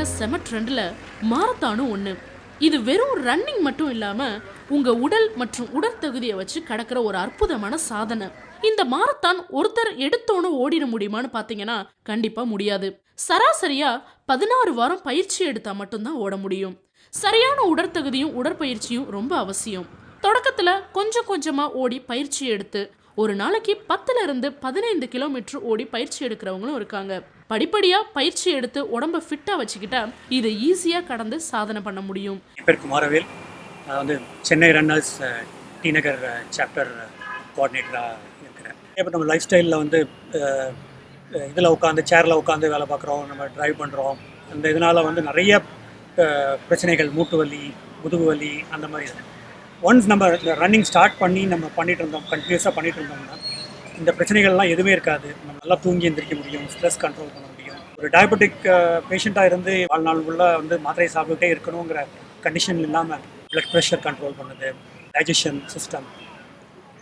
இருக்கிற செம ட்ரெண்டில் மாரத்தானும் ஒன்று இது வெறும் ரன்னிங் மட்டும் இல்லாமல் உங்கள் உடல் மற்றும் உடற்தகுதியை வச்சு கடக்கிற ஒரு அற்புதமான சாதனை. இந்த மாரத்தான் ஒருத்தர் எடுத்தோன்னு ஓடிட முடியுமான்னு பார்த்தீங்கன்னா கண்டிப்பாக முடியாது. சராசரியாக பதினாறு வாரம் பயிற்சி எடுத்தால் மட்டும்தான் ஓட முடியும். சரியான உடற்தகுதியும் உடற்பயிற்சியும் ரொம்ப அவசியம். தொடக்கத்தில் கொஞ்சம் கொஞ்சமாக ஓடி பயிற்சி எடுத்து ஒரு நாளைக்கு பத்துல இருந்து பதினைந்து கிலோமீட்டர் ஓடி பயிற்சி எடுக்கிறவங்களும் இருக்காங்க. படிப்படியாக பயிற்சி எடுத்து உடம்ப ஃபிட்டாக வச்சுக்கிட்டா இதை ஈஸியாக கடந்து சாதனை பண்ண முடியும். என் பேர் குமாரவேல். நான் வந்து Chennai runners T Nagar chapter கோஆர்டினேட்டராக இருக்கிறேன். இப்போ நம்ம லைஃப் ஸ்டைலில் வந்து இதில் உட்காந்து சேரில் உட்காந்து வேலை பார்க்குறோம் நம்ம டிரைவ் பண்ணுறோம் அந்த இதனால் வந்து நிறைய பிரச்சனைகள் மூட்டு வலி முதுகு வலி அந்த மாதிரி. ஒன்ஸ் நம்ம ரன்னிங் ஸ்டார்ட் பண்ணி நம்ம பண்ணிகிட்டு இருந்தோம் கண்டினியூஸாக பண்ணிகிட்டு இருந்தோம்னா இந்த பிரச்சனைகள்லாம் எதுவுமே இருக்காது. நம்ம நல்லா தூங்கி எந்திரிக்க முடியும் ஸ்ட்ரெஸ் கண்ட்ரோல் பண்ண முடியும். ஒரு டயபெட்டிக் பேஷண்ட்டாக இருந்து வாழ்நாள் உள்ள வந்து மாத்திரை சாப்பிட்டுட்டே இருக்கணுங்கிற கண்டிஷன் இல்லாமல் பிளட் ப்ரெஷர் கண்ட்ரோல் பண்ணுது digestion system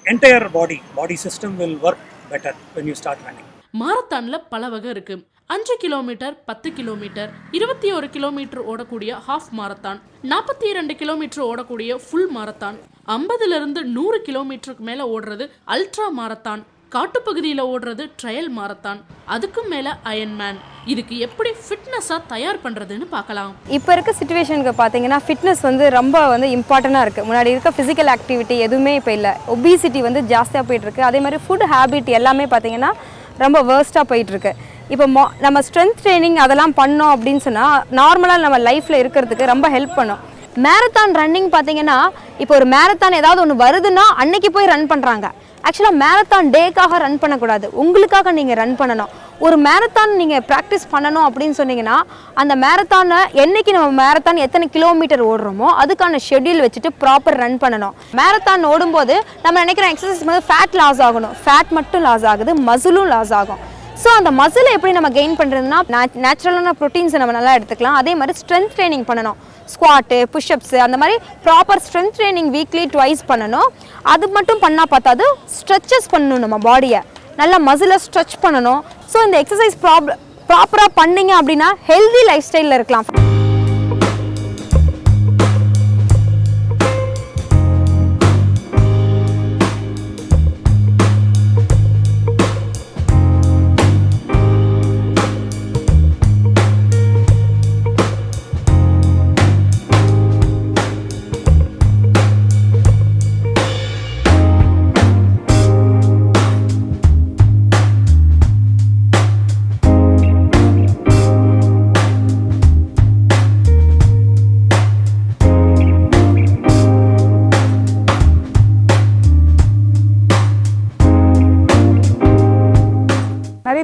entire body body system will work better when you start running மாரத்தானில் பல வகை இருக்குது அஞ்சு கிலோமீட்டர் பத்து கிலோமீட்டர் இருபத்தி ஒரு கிலோமீட்டர் ஓடக்கூடிய ஹாஃப் மாரத்தான் நாற்பத்தி இரண்டு கிலோமீட்டர் ஓடக்கூடிய ஃபுல் மாரத்தான் ஐம்பதுலேருந்து நூறு கிலோமீட்டருக்கு மேலே ஓடுறது அல்ட்ரா மாரத்தான் காட்டுப்பகுதியில் ஓடுறது ட்ரையல் மாரத்தான் அதுக்கும் மேல அயன்மேன் இதுக்கு எப்படி ஃபிட்னஸாக தயார் பண்ணுறதுன்னு பார்க்கலாம். இப்போ இருக்க சுச்சுவேஷனுக்கு பார்த்தீங்கன்னா ஃபிட்னஸ் வந்து ரொம்ப வந்து இம்பார்ட்டண்ட்டாக இருக்குது முன்னாடி இருக்க ஃபிசிக்கல் ஆக்டிவிட்டி எதுவுமே இப்போ இல்லை. ஒபிசிட்டி வந்து ஜாஸ்தியாக போயிட்டுருக்கு. அதே மாதிரி ஃபுட் ஹேபிட் எல்லாமே பார்த்தீங்கன்னா ரொம்ப வேர்ஸ்ட்டாக போயிட்டுருக்கு. இப்போ மோ நம்ம ஸ்ட்ரென்த் ட்ரைனிங் அதெல்லாம் பண்ணோம் அப்படின்னு சொன்னால் நார்மலாக நம்ம லைஃப்பில் இருக்கிறதுக்கு ரொம்ப ஹெல்ப் பண்ணும். மேரத்தான் ரன்னிங் பார்த்தீங்கன்னா இப்போ ஒரு மேரத்தான் ஏதாவது ஒன்று வருதுன்னா அன்னைக்கு போய் ரன் பண்ணுறாங்க ஆக்சுவலாக மேரத்தான் டேக்காக ரன் பண்ணக்கூடாது. உங்களுக்காக நீங்கள் ரன் பண்ணணும். ஒரு மேரத்தான் நீங்கள் ப்ராக்டிஸ் பண்ணணும் அப்படின்னு சொன்னீங்கன்னா அந்த மேரத்தானை என்னைக்கு நம்ம மேரத்தான் எத்தனை கிலோமீட்டர் ஓடுறோமோ அதுக்கான ஷெட்யூல் வச்சுட்டு ப்ராப்பர் ரன் பண்ணணும். மேரத்தான் ஓடும்போது நம்ம நினைக்கிறோம் எக்ஸசைஸ் வந்து ஃபேட் லாஸ் ஆகணும். ஃபேட் மட்டும் லாஸ் ஆகுது மசிலும் லாஸ் ஆகும். ஸோ அந்த மசிலை எப்படி நம்ம கெயின் பண்ணுறதுன்னா நேச்சுரலான ப்ரோட்டீன்ஸை நம்ம நல்லா எடுத்துக்கலாம். அதே மாதிரி ஸ்ட்ரென்த் ட்ரைனிங் பண்ணணும். ஸ்குவாட்டு புஷ்அப்ஸு அந்த மாதிரி proper strength training weekly twice பண்ணணும். அது மட்டும் பண்ணால் பார்த்தாது ஸ்ட்ரெச்சஸ் பண்ணணும் நம்ம பாடியை நல்லா மசிலை ஸ்ட்ரெச் பண்ணணும். ஸோ இந்த எக்ஸசைஸ் ப்ராப் ப்ராப்பராக பண்ணீங்க அப்படின்னா ஹெல்தி லைஃப் ஸ்டைலில் இருக்கலாம்.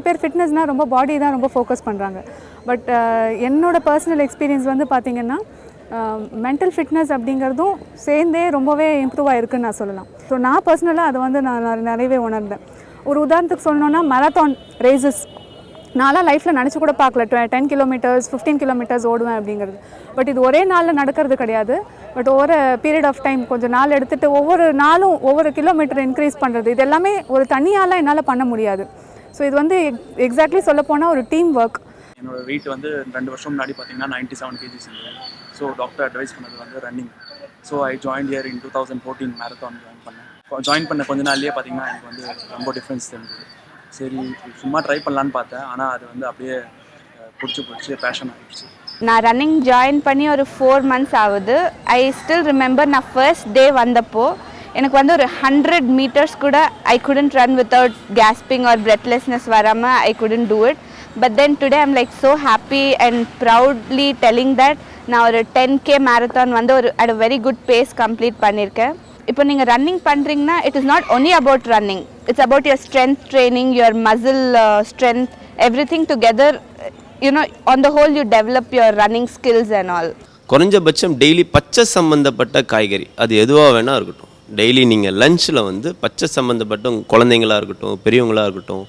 பேர் ஃபிட்னஸ்னால் ரொம்ப பாடி தான் ரொம்ப ஃபோக்கஸ் பண்ணுறாங்க பட் uh, என்னோட பர்சனல் எக்ஸ்பீரியன்ஸ் வந்து பார்த்திங்கன்னா மென்டல் uh, ஃபிட்னஸ் அப்படிங்கிறதும் சேர்ந்தே ரொம்பவே இம்ப்ரூவ் ஆகிருக்குன்னு நான் சொல்லலாம். ஸோ நான் பர்சனலாக அதை வந்து நான் நிறையவே உணர்ந்தேன். ஒரு உதாரணத்துக்கு சொல்லணுன்னா மராத்தான் ரேசஸ் நான்லாம் லைஃப்பில் நினச்சி கூட பார்க்கல. டென் கிலோமீட்டர்ஸ் ஃபிஃப்டீன் கிலோமீட்டர்ஸ் ஓடுவேன் அப்படிங்கிறது. பட் இது ஒரே நாளில் நடக்கிறது கிடையாது. பட் ஒவ்வொரு பீரியட் ஆஃப் டைம் கொஞ்சம் நாள் எடுத்துகிட்டு ஒவ்வொரு நாளும் ஒவ்வொரு கிலோமீட்டர் இன்க்ரீஸ் பண்ணுறது இது எல்லாமே ஒரு தனியாலாம் என்னால் பண்ண முடியாது. ஸோ இது வந்து எக்ஸாக்ட்லி சொல்ல போனால் ஒரு டீம் ஒர்க் என்னோட வெயிட் வந்து ரெண்டு வருஷம் முன்னாடி பார்த்தீங்கன்னா நைன்ட்டி செவன் கேஜிஸ் இருந்தது ஸோ டாக்டர் அட்வைஸ் பண்ணது வந்து running so I join year in two thousand fourteen marathon join பண்ணேன். ஜாயின் பண்ண கொஞ்ச நாள்லயே பார்த்தீங்கன்னா எனக்கு வந்து ரொம்ப டிஃப்ரென்ஸ் தெரிஞ்சது. சரி சும்மா ட்ரை பண்ணலான்னு பார்த்தேன். ஆனால் அது வந்து அப்படியே பிடிச்சி பிடிச்சி பேஷன் ஆகிடுச்சு நான் ரன்னிங் ஜாயின் பண்ணி ஒரு ஃபோர் மந்த்ஸ் ஆகுது. ஐ ஸ்டில் ரிமெம்பர் நான் ஃபர்ஸ்ட் டே வந்தப்போ எனக்கு வந்து ஒரு ஹண்ட்ரட் மீட்டர்ஸ் கூட I couldn't run without gasping or breathlessness வராமல் I couldn't do it but then today I'm like so happy and proudly telling that நான் ஒரு டென் கே மேரத்தான் வந்து ஒரு at a very good pace complete பண்ணியிருக்கேன் இப்போ நீங்கள் running பண்ணுறீங்கன்னா it is not only about running it's about your strength training your muscle strength every thing together you know on the whole you develop your running skills and all குறைஞ்சபட்சம் daily பச்சை சம்மந்தப்பட்ட காய்கறி. அது எதுவாக வேணால் இருக்கட்டும். Daily நீங்கள் லஞ்சில் வந்து பச்சை சம்மந்தப்பட்ட குழந்தைங்களாக குழந்தைங்களா இருக்கட்டும் பெரியவங்களா இருக்கட்டும்